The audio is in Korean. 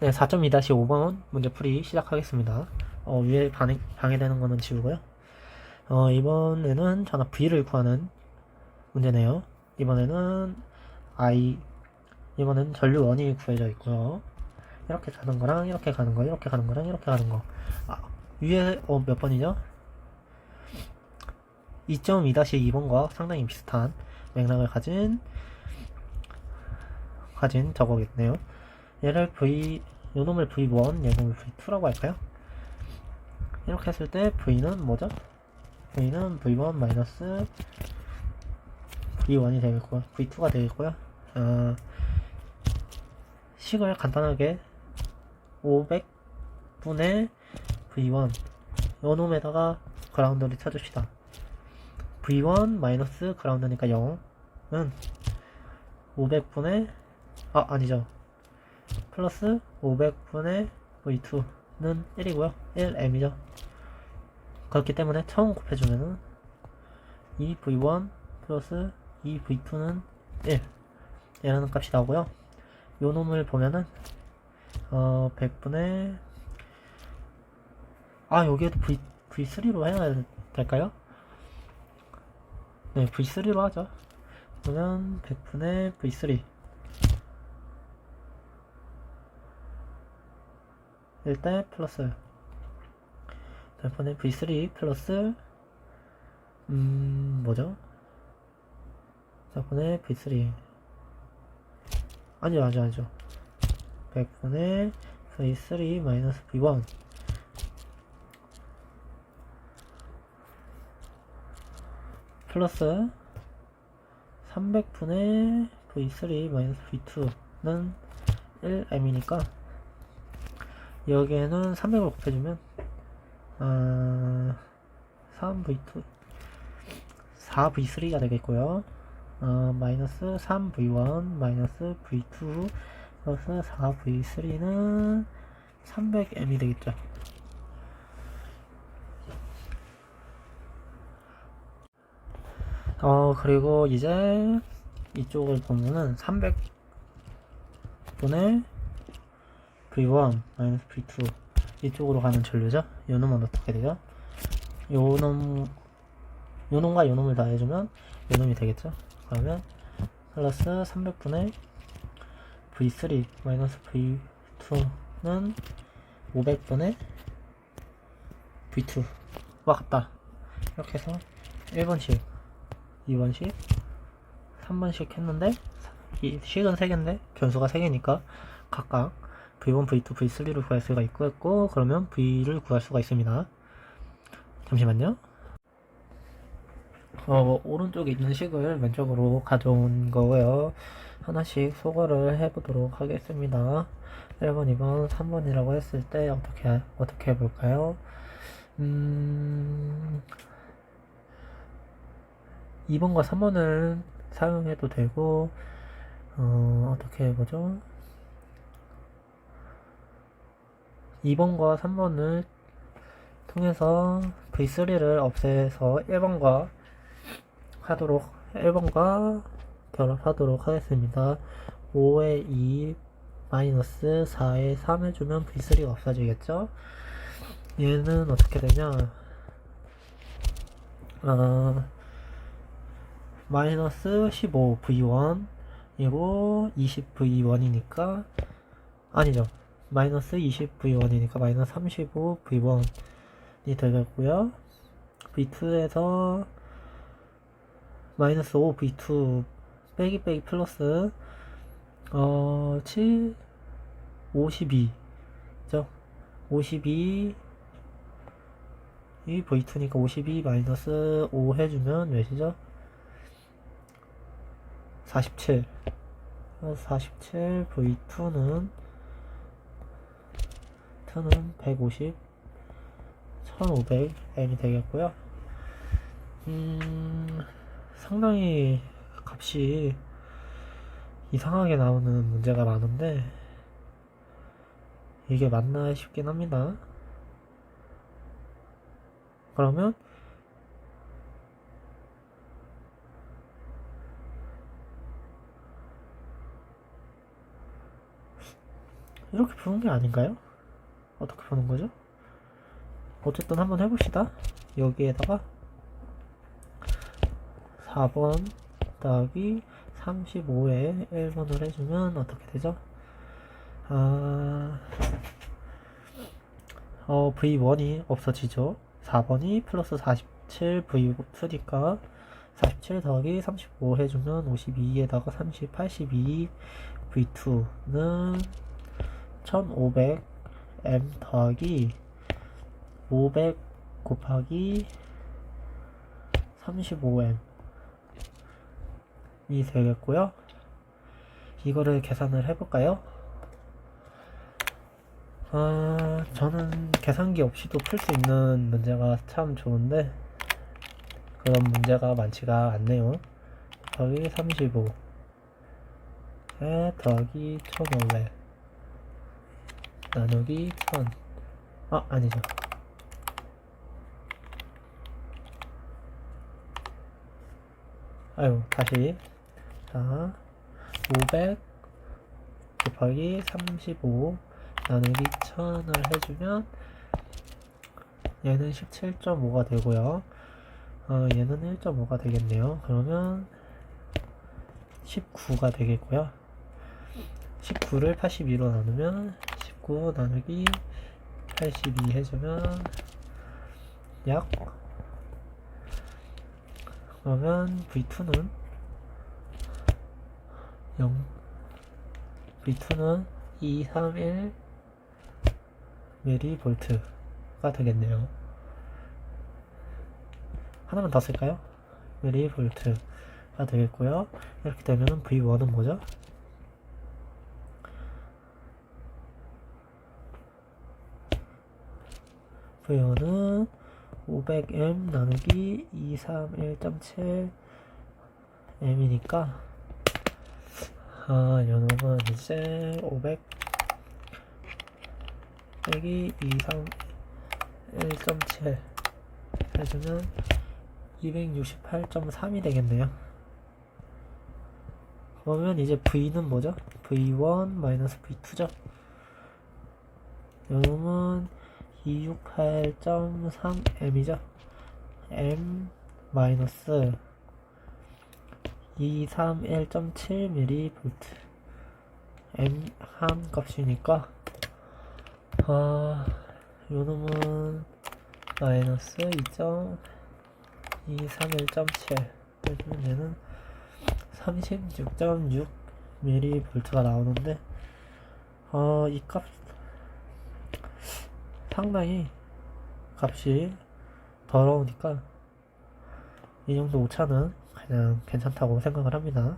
네, 4.2-5번 문제 풀이 시작하겠습니다. 어, 위에 방해, 방해되는 거는 지우고요. 어, 이번에는 전압 V를 구하는 문제네요. 이번에는 I, 이번엔 전류 원이 구해져 있고요. 이렇게 가는 거랑 이렇게 가는 거, 이렇게 가는 거랑 이렇게 가는 거. 아, 위에 어, 몇 번이죠? 2.2-2번과 상당히 비슷한 맥락을 가진 가진 저거겠네요. 얘를 V, 요놈을 V1, 얘놈을 V2라고 할까요? 이렇게 했을 때 V는 뭐죠? V는 V1 마이너스 V1이 되겠고요. V2가 되겠고요. 어, 식을 간단하게 500분의 V1 요놈에다가 그라운드를 쳐줍시다. V1 마이너스 그라운드니까 0은 500분의 아 아니죠 플러스 500분의 V2는 1이고요. 1m이죠. 그렇기 때문에 처음 곱해주면은 2V1 플러스 2V2는 1 이라는 값이 나오고요. 요 놈을 보면은 어 100분의 아 여기에도 V, V3로 해야 될까요? 네 V3로 하죠. 그러면 100분의 V3 일대 플러스 100분의 V3 플러스 음 뭐죠? 100분의 V3 아니요 아니요 아니죠. 100분의 V3 마이너스 V1 플러스 300분의 V3 마이너스 V2는 1m이니까 여기에는 300을 곱해주면 아, 3v2 4v3가 되겠고요. 어, 마이너스 3v1 마이너스 v2 플러스 4v3는 300m이 되겠죠. 어 그리고 이제 이쪽을 보면은 300분의 V1 마이너스 V2 이쪽으로 가는 전류죠. 요 놈은 어떻게 되죠? 요 놈, 요 놈과 요 놈을 다 해주면 요 놈이 되겠죠. 그러면 플러스 300분의 V3 마이너스 V2는 500분의 V2와 같다. 이렇게 해서 1번씩, 2번씩, 3번씩 했는데 이 식은 3개인데 변수가 3개니까 각각 V1, V2, V3를 구할 수가 있고 그러면 V를 구할 수가 있습니다. 잠시만요. 어, 오른쪽에 있는 식을 왼쪽으로 가져온 거고요. 하나씩 소거를 해보도록 하겠습니다. 1번, 2번, 3번이라고 했을 때 어떻게 어떻게 해볼까요? 음, 2번과 3번을 사용해도 되고 어, 어떻게 해보죠? 2번과 3번을 통해서 V3를 없애서 1번과 하도록 1번과 결합하도록 하겠습니다. 5에 2 마이너스 4에 3 해주면 V3가 없어지겠죠? 얘는 어떻게 되냐? 아, 마이너스 15 V1 이고 20 V1이니까 아니죠. 마이너스 20V1이니까 마이너스 35V1이 되겠고요. V2에서 마이너스 5V2 빼기 빼기 플러스 어, 7 52죠. 52 이 V2니까 52 마이너스 5 해주면 몇이죠? 47 47 V2는 2는 150 1500m이 되겠고요 음 상당히 값이 이상하게 나오는 문제가 많은데 이게 맞나 싶긴 합니다 그러면 이렇게 푸는 게 아닌가요? 어떻게 푸는 거죠? 어쨌든 한번 해봅시다. 여기에다가 4번 더하기 35에 1번을 해주면 어떻게 되죠? 아, 어, V1이 없어지죠. 4번이 플러스 47 V2니까 47 더하기 35 해주면 52에다가 30, 82 V2는 1500 M 더하기 500 곱하기 35M 이 되겠고요. 이거를 계산을 해볼까요? 아, 저는 계산기 없이도 풀 수 있는 문제가 참 좋은데 그런 문제가 많지가 않네요. 더하기 35 에 더하기 1500 나누기 1000 아, 아니죠. 아유, 다시. 자, 500 곱하기 35 나누기 1000을 해주면 얘는 17.5가 되고요. 어, 얘는 1.5가 되겠네요. 그러면 19가 되겠고요. 19를 82로 나누면 19 나누기 82 해주면 약 그러면 V2는 0 V2는 231 미리볼트가 되겠네요. 하나만 더 쓸까요? 미리볼트가 되겠고요. 이렇게 되면 V1은 뭐죠? V1은 500M 나누기 231.7 M이니까 아, 요놈은 이제 500 빼기 231.7 해주면 268.3이 되겠네요. 그러면 이제 V는 뭐죠? V1 마이너스 V2죠? 요놈은 268.3M이죠? M 마이너스 231.7mV M 한 값이니까 아 요놈은 마이너스 2.231.7 해주면 얘는 36.6mV가 나오는데 어, 이값 상당히 값이 더러우니까 이 정도 오차는 그냥 괜찮다고 생각을 합니다.